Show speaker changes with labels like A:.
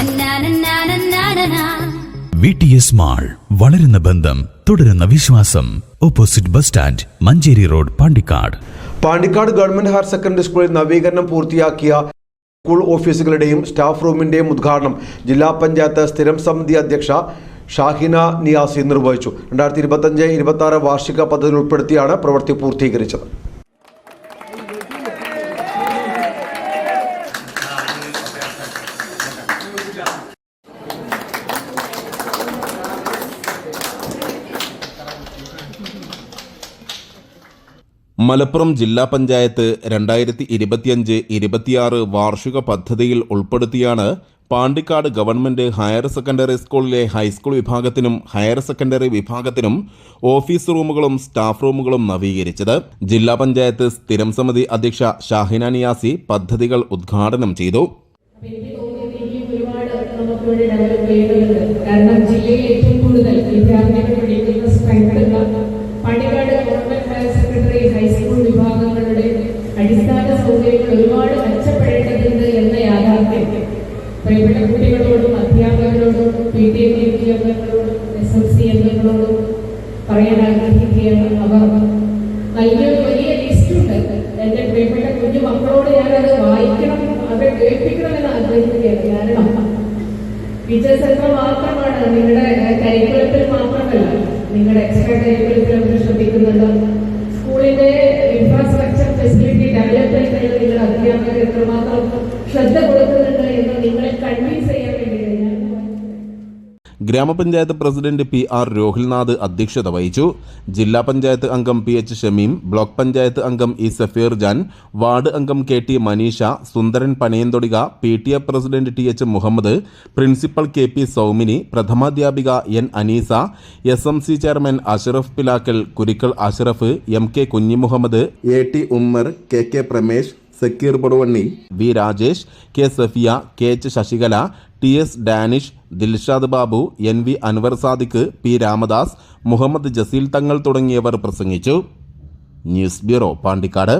A: തന്നാനന്നാനന്നാനനാ.
B: V T S mall വളരുന്ന ബന്ധം തുടരുന്ന വിശ്വാസം. Opposite bus stand Manjeri road Pandikkad.
C: Pandikkad government higher secondary സ്കൂളിൽ നവീകരണം പൂർത്തിയാക്കിയ സ്കൂൾ ഓഫീസുകളുടെയും സ്റ്റാഫ് റൂമിന്റെയും ഉദ്ഘാടനം ജില്ലാ പഞ്ചായത്ത് സ്ഥിരം സമിതി അധ്യക്ഷ ഷാഹിന നിയാസി നിർവഹിച്ചു. രണ്ടായിരത്തി ഇരുപത്തഞ്ച് ഇരുപത്തി ആറ് വാർഷിക പദ്ധതിയിൽ ഉൾപ്പെടുത്തിയാണ് പ്രവൃത്തി പൂർത്തീകരിച്ചത്.
D: മലപ്പുറം ജില്ലാ പഞ്ചായത്ത് രണ്ടായിരത്തി ഇരുപത്തിയഞ്ച് ഇരുപത്തിയാറ് വാർഷിക പദ്ധതിയിൽ ഉൾപ്പെടുത്തിയാണ് പാണ്ടിക്കാട് ഗവൺമെന്റ് ഹയർ സെക്കൻഡറി സ്കൂളിലെ ഹൈസ്കൂൾ വിഭാഗത്തിനും ഹയർ സെക്കൻഡറി വിഭാഗത്തിനും ഓഫീസ് റൂമുകളും സ്റ്റാഫ് റൂമുകളും നവീകരിച്ചത്. ജില്ലാ പഞ്ചായത്ത് സ്ഥിരം സമിതി അധ്യക്ഷ ഷാഹിന നിയാസി പദ്ധതികൾ ഉദ്ഘാടനം ചെയ്തു.
E: കാരണം ജില്ലയിൽ ഏറ്റവും കൂടുതൽ വിദ്യാർത്ഥികൾ പഠിക്കുന്ന ഒരുപാട് മെച്ചപ്പെടേണ്ടതുണ്ട് എന്ന യാഥാർത്ഥ്യം. പ്രിയപ്പെട്ട കുട്ടികളോടും അധ്യാപകരോടും പി ടി എം കെ അംഗങ്ങളോടും എസ് എം സി അംഗങ്ങളോടും പറയാൻ ആഗ്രഹിക്കുകയാണ് അവർ. നൽകിയൊരു വലിയ ലിസ്റ്റ് ഉണ്ട്. എന്റെ പ്രിയപ്പെട്ട കുഞ്ഞു മക്കളോട് ഞാനത് വായിക്കണം അത് കേൾപ്പിക്കണമെന്ന് ആഗ്രഹിക്കുകയാണ്. കാരണം ടീച്ചേഴ്സ് എത്ര മാത്രമാണ് നിങ്ങളുടെ കരിക്കുലത്തിൽ മാത്രമല്ല നിങ്ങളുടെ എക്സ്ട്രാ കരിക്കുലത്തിൽ അവർ ശ്രദ്ധിക്കുന്നുണ്ട്. നിങ്ങളുടെ അധ്യാപകർ എത്രമാത്രം ശ്രദ്ധ കൊടുക്കുന്നുണ്ട് എന്ന് നിങ്ങളെ
D: ഗ്രാമപഞ്ചായത്ത് പ്രസിഡന്റ് പി ആർ രോഹിൽനാഥ് അധ്യക്ഷത വഹിച്ചു. ജില്ലാ പഞ്ചായത്ത് അംഗം P H Shameem block panchayat അംഗം ഇ സഫീർ ജാൻ വാർഡ് അംഗം K T Maneesha Sundaran Panayanthodika P T A president T H Muhammad principal K P Saumini പ്രഥമാധ്യാപിക N Aneesa S M C chairman Ashraf Pilakkal Kurikkal Ashraf M K Kunhimuhammad A T Ummer K K Pramesh Sakeer Poduvanni V Rajesh K Safiya K H Sasikala T S Danish Dilshad Babu N V Anwar Sadiq P Ramadas Muhammad Jaseel Thangal തുടങ്ങിയവർ പ്രസംഗിച്ചു. News bureau Pandikkad.